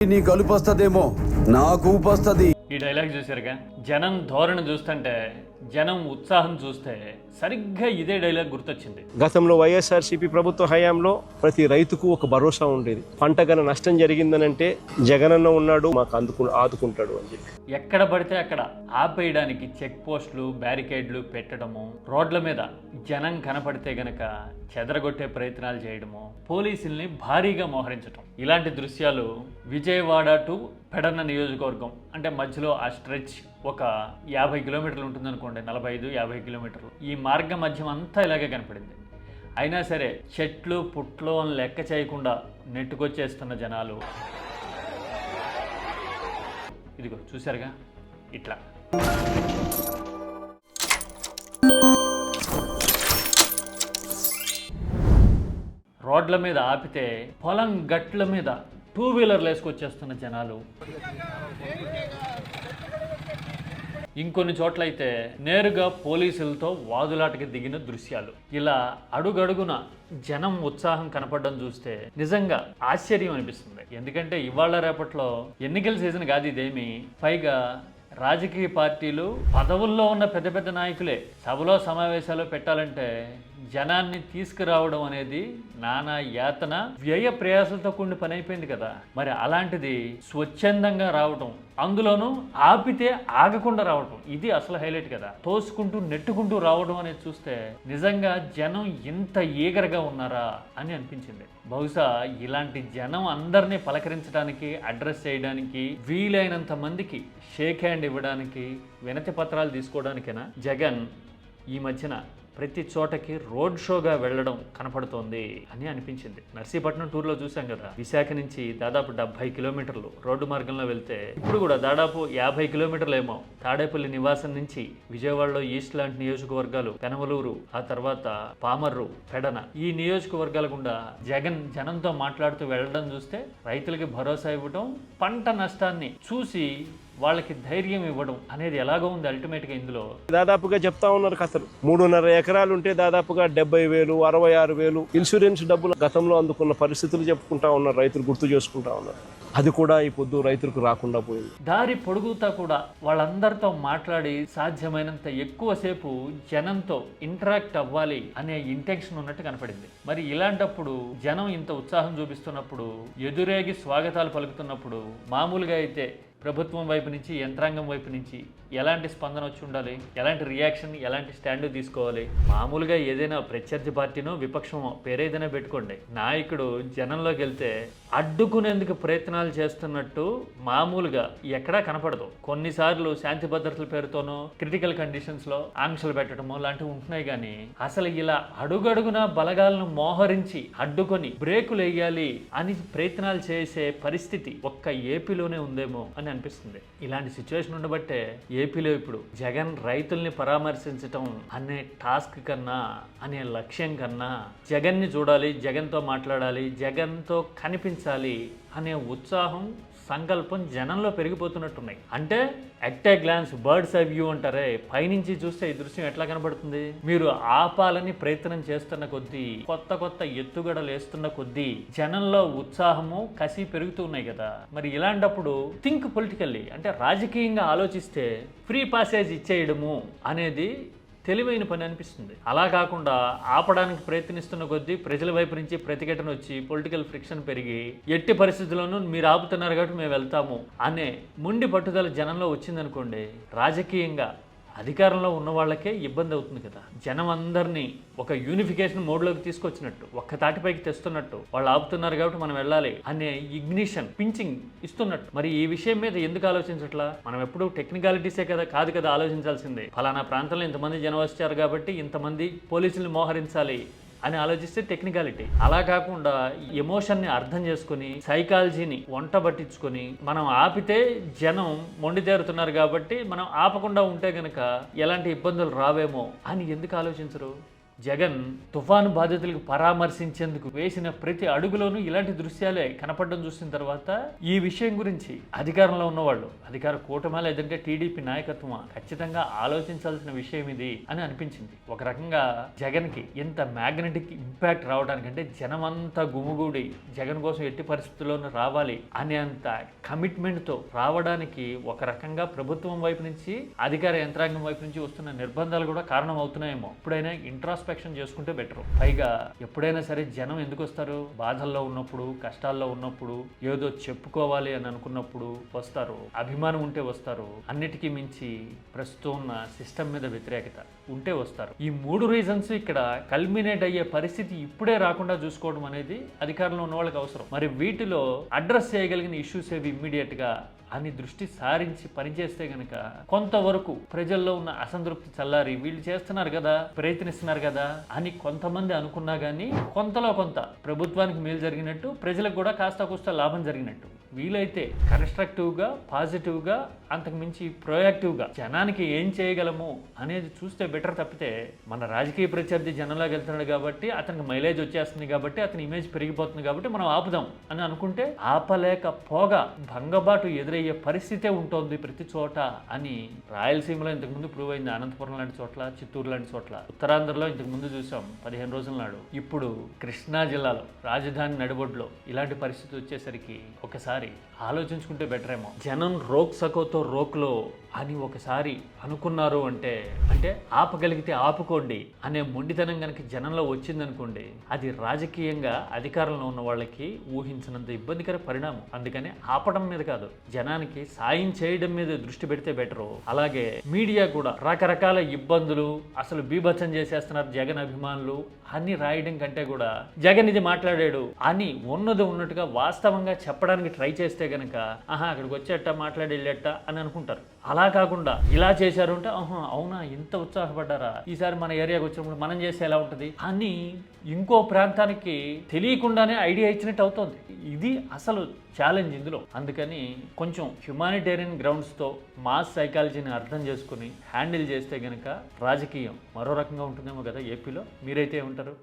నీ కలుపు వస్తుందేమో నాకు ఊపు వస్తుంది. ఈ డైలాగ్ చూసారుగా జనం ధోరణి చూస్తుంటే జనం ఉత్సాహం చూస్తే సరిగ్గా ఇదే డైలాగ్ గుర్తొచ్చింది. గతంలో వైఎస్ఆర్సీపీ ప్రభుత్వ హయాంలో ప్రతి రైతుకు ఒక భరోసా ఉండేది. పంట గన నష్టం జరిగిందనంటే జగనన్న ఉన్నాడు మాకు అందుకు ఆదుకుంటాడు అని చెప్పి. ఎక్కడ పడితే అక్కడ ఆపేయడానికి చెక్ పోస్టులు బ్యారికేడ్లు పెట్టడము రోడ్ల మీద జనం కనపడితే గనక చెదరగొట్టే ప్రయత్నాలు చేయడము పోలీసుల్ని భారీగా మోహరించటం. ఇలాంటి దృశ్యాలు విజయవాడ టు పెడన్న నియోజకవర్గం అంటే మధ్యలో ఆ స్ట్రెచ్ ఒక యాభై కిలోమీటర్లు ఉంటుంది అనుకోండి నలభై ఐదు యాభై కిలోమీటర్లు. ఈ మార్గ మధ్యం అంతా ఇలాగే కనపడింది. అయినా సరే చెట్లు పుట్లు అని లెక్క చేయకుండా నెట్టుకొచ్చేస్తున్న జనాలు. ఇదిగో చూసారుగా ఇట్లా. రోడ్ల మీద ఆపితే పొలం గట్ల మీద టూ వీలర్లు వేసుకొచ్చేస్తున్న జనాలు. ఇంకొన్ని చోట్లయితే నేరుగా పోలీసులతో వాదులాటకి దిగిన దృశ్యాలు. ఇలా అడుగడుగున జనం ఉత్సాహం కనపడడం చూస్తే నిజంగా ఆశ్చర్యం అనిపిస్తుంది. ఎందుకంటే ఇవాళ రేపట్లో ఎన్నికల సీజన్ కాదు ఇదేమి. పైగా రాజకీయ పార్టీలు పదవుల్లో ఉన్న పెద్ద పెద్ద నాయకులే సభలో సమావేశాలు పెట్టాలంటే జనాన్ని తీసుకురావడం అనేది నానా యాతన వ్యయ ప్రయాసలతో కూడిన పని అయిపోయింది కదా. మరి అలాంటిది స్వచ్ఛందంగా రావటం అందులోనూ ఆపితే ఆగకుండా రావటం ఇది అసలు హైలైట్ కదా. తోసుకుంటూ నెట్టుకుంటూ రావడం అనేది చూస్తే నిజంగా జనం ఇంత ఈగరగా ఉన్నారా అని అనిపించింది. బహుశా ఇలాంటి జనం అందరినీ పలకరించడానికి అడ్రస్ చేయడానికి వీలైనంత మందికి షేక్ హ్యాండ్ ఇవ్వడానికి వినతి పత్రాలు తీసుకోవడానికైనా? జగన్ ఈ మధ్యన ప్రతి చోటకి రోడ్ షోగా వెళ్ళడం కనపడుతోంది అని అనిపించింది. నర్సీపట్నం టూర్లో చూసాం కదా. విశాఖ నుంచి దాదాపు డెబ్బై కిలోమీటర్లు రోడ్డు మార్గంలో వెళ్తే ఇప్పుడు కూడా దాదాపు యాభై కిలోమీటర్లు ఏమో తాడేపల్లి నివాసం నుంచి విజయవాడలో ఈస్ట్ లాంటి నియోజకవర్గాలు పెనమలూరు ఆ తర్వాత పామర్రు పెడన. ఈ నియోజకవర్గాల గుండా జగన్ జనంతో మాట్లాడుతూ వెళ్ళడం చూస్తే రైతులకి భరోసా ఇవ్వడం పంట నష్టాన్ని చూసి వాళ్ళకి ధైర్యం ఇవ్వడం అనేది ఎలాగో ఉంది అల్టిమేట్గా ఇందులో. దాదాపుగా చెప్తా ఉన్నారు కథలు. మూడున్నర ఎకరాలు ఉంటే దాదాపుగా డెబ్బై వేలు అరవై ఆరు వేలు ఇన్సూరెన్స్ డబ్బులు గతంలో అందుకున్న పరిస్థితులు చెప్పుకుంటా ఉన్నారు రైతులు గుర్తు చేసుకుంటా ఉన్నారు. అది కూడా ఈ పొద్దు రైతులకు రాకుండా పోయింది. దారి పొడుగుతా కూడా వాళ్ళందరితో మాట్లాడి సాధ్యమైనంత ఎక్కువసేపు జనంతో ఇంటరాక్ట్ అవ్వాలి అనే ఇంటెన్షన్ ఉన్నట్టు కనపడింది. మరి ఇలాంటప్పుడు జనం ఇంత ఉత్సాహం చూపిస్తున్నప్పుడు ఎదురేగి స్వాగతాలు పలుకుతున్నప్పుడు మామూలుగా అయితే ప్రభుత్వం వైపు నుంచి యంత్రాంగం వైపు నుంచి ఎలాంటి స్పందన వచ్చి ఉండాలి? ఎలాంటి రియాక్షన్ ఎలాంటి స్టాండ్ తీసుకోవాలి? మామూలుగా ఏదైనా ప్రత్యర్థి పార్టీనో విపక్షమో పేరేదైనా పెట్టుకోండి. నాయకుడు జనంలోకి వెళ్తే అడ్డుకునేందుకు ప్రయత్నాలు చేస్తున్నట్టు మామూలుగా ఎక్కడా కనపడదు. కొన్నిసార్లు శాంతి భద్రతల పేరుతోనో క్రిటికల్ కండిషన్స్లో ఆంక్షలు పెట్టడమో లాంటివి ఉంటున్నాయి కానీ అసలు ఇలా అడుగడుగున బలగాలను మోహరించి అడ్డుకొని బ్రేకులు వేయాలి అని ప్రయత్నాలు చేసే పరిస్థితి ఒక్క ఏపీలోనే ఉందేమో అని అనిపిస్తుంది. ఇలాంటి సిచ్యువేషన్ ఉండబట్టే ఏపీలో ఇప్పుడు జగన్ రైతుల్ని పరామర్శించటం అనే టాస్క్ కన్నా అనే లక్ష్యం కన్నా జగన్ని చూడాలి జగన్తో మాట్లాడాలి జగన్తో కనిపించాలి అనే ఉత్సాహం సంకల్పం జనంలో పెరిగిపోతున్నట్టున్నాయి. అంటే at a glance bird's eye view అంటారే పైనుంచి చూస్తే ఈ దృశ్యం ఎట్లా కనబడుతుంది? మీరు ఆపాలని ప్రయత్నం చేస్తున్న కొద్దీ కొత్త కొత్త ఎత్తుగడలు వేస్తున్న కొద్దీ జనంలో ఉత్సాహము కసి పెరుగుతూ ఉన్నాయి కదా. మరి ఇలాంటప్పుడు థింక్ పొలిటికల్లీ అంటే రాజకీయంగా ఆలోచిస్తే ఫ్రీ పాసేజ్ ఇచ్చేయడము అనేది తెలివైన పని అనిపిస్తుంది. అలా కాకుండా ఆపడానికి ప్రయత్నిస్తున్న కొద్దీ ప్రజల వైపు నుంచి ప్రతిఘటన వచ్చి పొలిటికల్ ఫ్రిక్షన్ పెరిగి ఎట్టి పరిస్థితుల్లోనూ మీరు ఆపుతున్నారు కాబట్టి మేము వెళ్తాము అనే ముండి పట్టుదల జనంలో వచ్చిందనుకోండి రాజకీయంగా అధికారంలో ఉన్న వాళ్ళకే ఇబ్బంది అవుతుంది కదా. జనం అందరినీ ఒక యూనిఫికేషన్ మోడ్లోకి తీసుకొచ్చినట్టు ఒక్క తాటిపైకి తెస్తున్నట్టు వాళ్ళు ఆపుతున్నారు కాబట్టి మనం వెళ్ళాలి అనే ఇగ్నిషన్ పించింగ్ ఇస్తున్నట్టు. మరి ఈ విషయం మీద ఎందుకు ఆలోచించట్లా? మనం ఎప్పుడు టెక్నికాలిటీసే కదా కాదు కదా ఆలోచించాల్సిందే. ఫలానా ప్రాంతంలో ఇంతమంది జనం వచ్చారు కాబట్టి ఇంతమంది పోలీసుల్ని మోహరించాలి. అని ఆలోచిస్తే టెక్నికాలిటీ అలా కాకుండా ఎమోషన్ని అర్థం చేసుకుని సైకాలజీని వంట పట్టించుకొని మనం ఆపితే జనం మొండితేరుతున్నారు కాబట్టి మనం ఆపకుండా ఉంటే గనక ఎలాంటి ఇబ్బందులు రావేమో అని ఎందుకు ఆలోచించరు? జగన్ తుఫాను బాధితులకు పరామర్శించేందుకు వేసిన ప్రతి అడుగులోనూ ఇలాంటి దృశ్యాలే కనపడడం చూసిన తర్వాత ఈ విషయం గురించి అధికారంలో ఉన్నవాళ్ళు అధికార కూటమా లేదంటే టీడీపీ నాయకత్వం ఖచ్చితంగా ఆలోచించాల్సిన విషయం ఇది అని అనిపించింది. ఒక రకంగా జగన్కి ఇంత మ్యాగ్నెటిక్ ఇంపాక్ట్ రావడానికంటే జనమంతా గుమిగూడి జగన్ కోసం ఎట్టి పరిస్థితుల్లోనూ రావాలి అనేంత కమిట్మెంట్తో రావడానికి ఒక రకంగా ప్రభుత్వం వైపు నుంచి అధికార యంత్రాంగం వైపు నుంచి వస్తున్న నిర్బంధాలు కూడా కారణం అవుతున్నాయేమో ఎప్పుడైనా ఇన్స్పెక్షన్ చేసుకుంటే బెటర్ పైగా ఎప్పుడైనా సరే జనం ఎందుకు వస్తారు? బాధల్లో ఉన్నప్పుడు కష్టాల్లో ఉన్నప్పుడు ఏదో చెప్పుకోవాలి అని అనుకున్నప్పుడు వస్తారు. అభిమానం ఉంటే వస్తారు. అన్నిటికీ మించి ప్రస్తుతం ఉన్న సిస్టమ్ మీద వ్యతిరేకత. ఉంటే వస్తారు. ఈ మూడు రీజన్స్ ఇక్కడ కల్మినేట్ అయ్యే పరిస్థితి ఇప్పుడే రాకుండా చూసుకోవడం అనేది అధికారంలో ఉన్న వాళ్ళకి అవసరం. మరి వీటిలో అడ్రస్ చేయగలిగిన ఇష్యూస్ ఏవి ఇమ్మీడియట్గా? అని దృష్టి సారించి పనిచేస్తే గనక కొంతవరకు ప్రజల్లో ఉన్న అసంతృప్తి చల్లారి వీళ్ళు చేస్తున్నారు కదా ప్రయత్నిస్తున్నారు కదా అని కొంతమంది అనుకున్నా కానీ కొంతలో కొంత ప్రభుత్వానికి మేలు జరిగినట్టు ప్రజలకు కూడా కాస్త కూస్త లాభం జరిగినట్టు. వీలైతే కన్స్ట్రక్టివ్గా పాజిటివ్గా అంతకుమించి ప్రొయాక్టివ్గా జనానికి ఏం చేయగలము అనేది చూస్తే బెటర్ తప్పితే మన రాజకీయ ప్రత్యర్థి జనంలోకి వెళ్తున్నాడు కాబట్టి అతనికి మైలేజ్ వచ్చేస్తుంది కాబట్టి అతని ఇమేజ్ పెరిగిపోతుంది కాబట్టి మనం ఆపుదాం అని అనుకుంటే ఆపలేకపోగా భంగబాటు ఎదురయ్యే పరిస్థితే ఉంటుంది ప్రతి చోట అని రాయలసీమలో ఇంతకుముందు ప్రూవ్ అయింది. అనంతపురం లాంటి చోట్ల చిత్తూరు లాంటి చోట్ల ఉత్తరాంధ్రలో ఇంతకుముందు చూసాం పదిహేను రోజుల నాడు. ఇప్పుడు కృష్ణా జిల్లాలో రాజధాని నడిబొడ్లో ఇలాంటి పరిస్థితి వచ్చేసరికి ఒకసారి ఆలోచించుకుంటే బెటర్ ఏమో. జనం రోక్ సకోతో రోక్లో అని ఒకసారి అనుకున్నారు అంటే అంటే ఆపగలిగితే ఆపుకోండి అనే మొండితనం కనుక జనంలో వచ్చిందనుకోండి అది రాజకీయంగా అధికారంలో ఉన్న వాళ్ళకి ఊహించినంత ఇబ్బందికర పరిణామం. అందుకని ఆపడం మీద కాదు జనానికి సాయం చేయడం మీద దృష్టి పెడితే బెటరు అలాగే మీడియా కూడా రకరకాల ఇబ్బందులు అసలు బీభత్సం చేసేస్తున్నారు జగన్ అభిమానులు అని రాయడం కంటే కూడా జగన్ ఇది మాట్లాడాడు అని ఉన్నది ఉన్నట్టుగా వాస్తవంగా చెప్పడానికి ట్రై ట్రై చేస్తే కనుక ఆహా అక్కడికి వచ్చేట మాట్లాడి వెళ్ళేట అని అనుకుంటారు. అలా కాకుండా ఇలా చేశారు అంటే ఆహా అవునా ఇంత ఉత్సాహపడ్డారా? ఈసారి మన ఏరియాకి వచ్చినప్పుడు మనం చేస్తే ఎలా ఉంటుంది? అని ఇంకో ప్రాంతానికి తెలియకుండానే ఐడియా ఇచ్చినట్టు అవుతుంది. ఇది అసలు ఛాలెంజ్ ఇందులో. అందుకని కొంచెం హ్యుమానిటేరియన్ గ్రౌండ్స్తో మాస్ సైకాలజీని అర్థం చేసుకుని హ్యాండిల్ చేస్తే గనక రాజకీయం మరో రకంగా ఉంటుందేమో కదా ఏపీలో. మీరైతే ఉంటారు